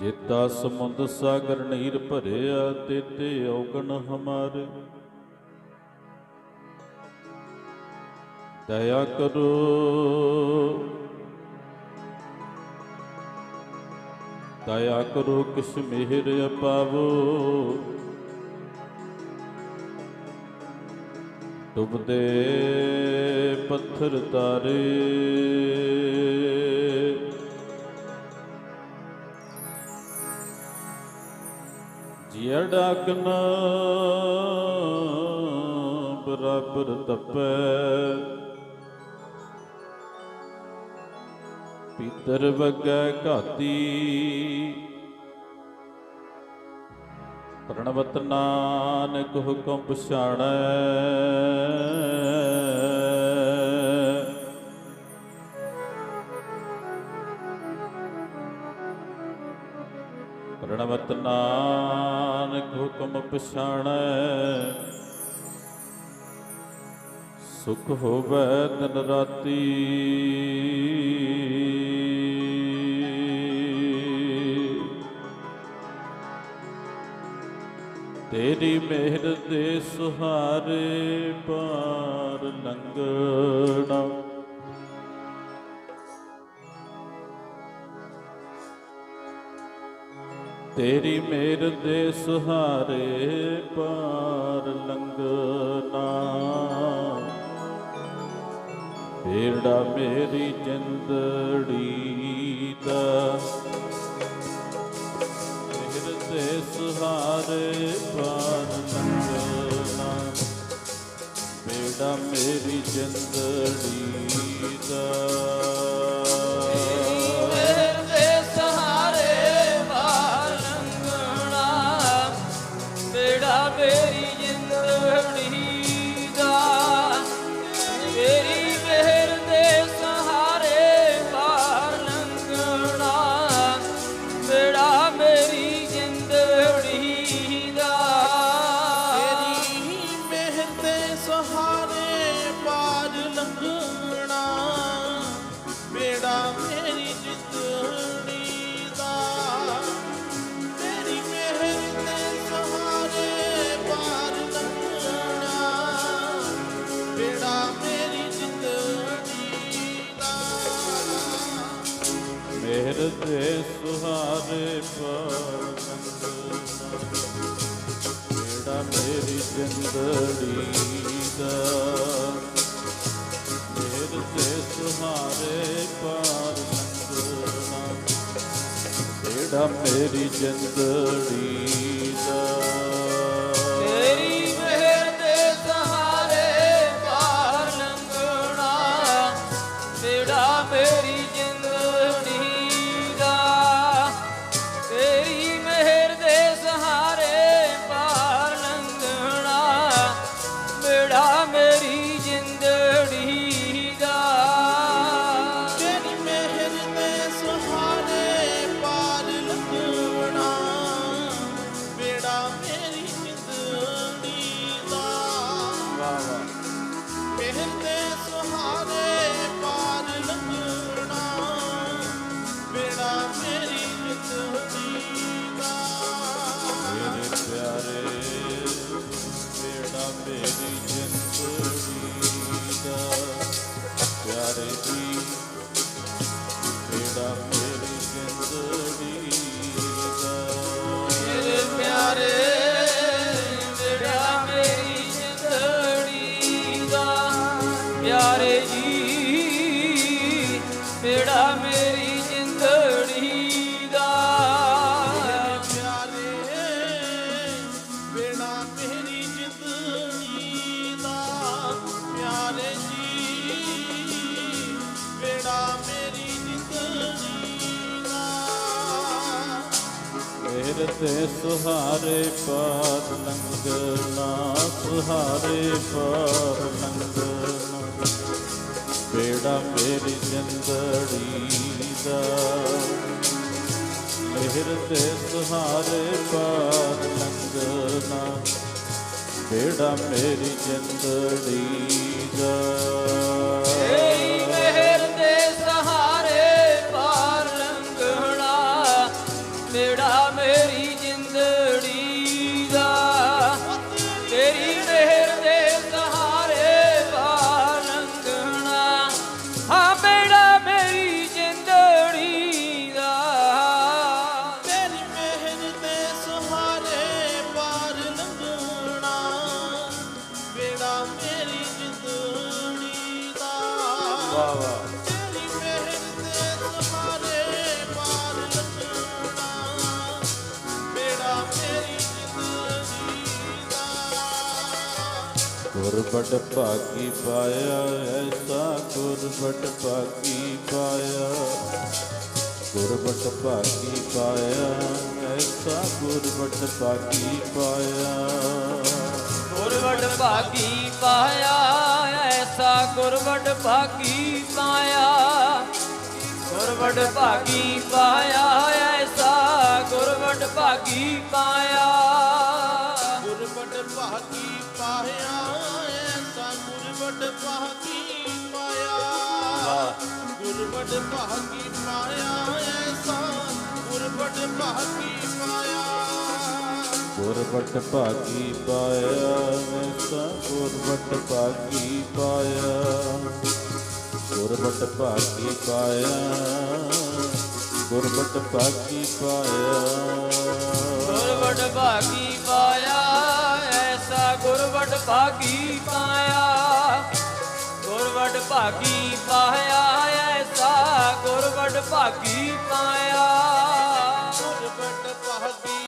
ਜਿਤਾ ਸਮੁੰਦ ਸਾਗਰ ਨੀਰ ਭਰਿਆ, ਤੇਤੇ ਔਗਣ ਹਮਾਰੇ। ਦਇਆ ਕਰੋ। ਦਇਆ ਕਰੋ ਕਿਸ ਮਿਹਰ ਅਪਾਵੋ। ਡੁੱਬਦੇ ਪੱਥਰ ਤਾਰੇ। ਜਿਹੜਾ ਕਨਾ ਬਰਾਬਰ ਤਪੈ ਪਿੱਤਰ ਵਗੈ ਘਾਤੀ ਪ੍ਰਣਵਤ ਨਾਨਕ ਹੁਕਮ ਪਛਾਣੈ। ਪ੍ਰਣਵਤ ਨਾਨਕ ਹੁਕਮ ਪਛਾਣੈ। ਸੁਖ ਹੋਵੇ ਦਿਨ ਰਾਤੀ। ਤੇਰੀ ਮਿਹਰ ਦੇ ਸੁਹਾਰੇ ਪਾਰ ਲੰਘਣਾ। ਤੇਰੀ ਮਿਹਰ ਦੇ ਸੁਹਾਰੇ ਪਾਰ ਲੰਘਣਾ। ਬੇੜਾ ਮੇਰੀ ਜਿੰਦੜੀ ਦਾ। ਮਿਹਰ ਦੇ ਸੁਹਾਰੇ ਮੇਰੀ ਜਿੰਦੜੀ ਦਾ। ਦੇ ਸੁਹਾਰੇ ਪਾਰ ਲੰਘਣਾ ਮੇਰੀ ਜਿੰਦੜੀ ਦਾ? ਮਿਹਰ ਦੇ ਸੁਹਾਰੇ ਪਾਰ ਲੰਘਣਾ ਮੇਰੀ ਜਿੰਦੜੀ ਬੇੜਾ ਮੇਰੀ ਜਿੰਦੜੀ ਦਾ? ਪਿਆਰੇ ਬੇੜਾ ਮੇਰੀ ਜ਼ਿੰਦਗੀ ਦਾ ਪਿਆਰੇ ਜੀ। ਬੇੜਾ ਮੇਰੀ ਜ਼ਿੰਦਗੀ ਦਾ। ਮੇਰੇ ਤੇ ਸੁਹਾਰੇ ਪਾਰ ਲੰਘਣਾ ਸੁਹਾਰੇ ਪਾਰ ਬੇੜਾ ਮੇਰੀ ਜਿੰਦੜੀ ਦਾ। ਮਿਹਰ ਤੇ ਸੁਹਾਰੇ ਪਾਰ ਲੰਘਣਾ ਬੇੜਾ ਮੇਰੀ ਜਿੰਦੜੀ ਦਾ। ਗੁਰਬਟ ਭਾਗੀ ਪਾਇਆ, ਐਸਾ ਗੁਰਬਟ ਭਾਗੀ ਪਾਇਆ। ਗੁਰਬਟ ਭਾਗੀ ਪਾਇਆ, ਐਸਾ ਗੁਰਬਟ ਭਾਗੀ ਪਾਇਆ। ਗੁਰਬਟ ਭਾਗੀ ਪਾਇਆ, ਐਸਾ ਗੁਰਬਟ ਭਾਗੀ ਪਾਇਆ। ਗੁਰਬਟ ਭਾਗੀ ਪਾਇਆ, ਐਸਾ ਗੁਰਬਟ ਭਾਗੀ ਪਾਇਆ। ਗੁਰਬਟ ਭਾਗੀ ਪਾਇਆ ਐਸਾ? ਗੁਰਬਟ ਭਾਗੀ ਪਾਇਆ? ਗੁਰਬਟ ਭਾਗੀ ਪਾਇਆ ਐਸਾ? ਗੁਰਬਟ ਭਾਗੀ ਪਾਇਆ? ਗੁਰਬਟ ਭਾਗੀ ਪਾਇਆ? ਗੁਰਬਟ ਭਾਗੀ ਪਾਇਆ? ਗੁਰਵਡ ਭਾਗੀ ਪਾਇਆ? ਐਸਾ ਗੁਰਵਡ ਭਾਗੀ ਪਾਇਆ? ਗੁਰਵਡ ਭਾਗੀ ਪਾਇਆ? ਐਸਾ ਭਾਗੀ ਪਾਇਆ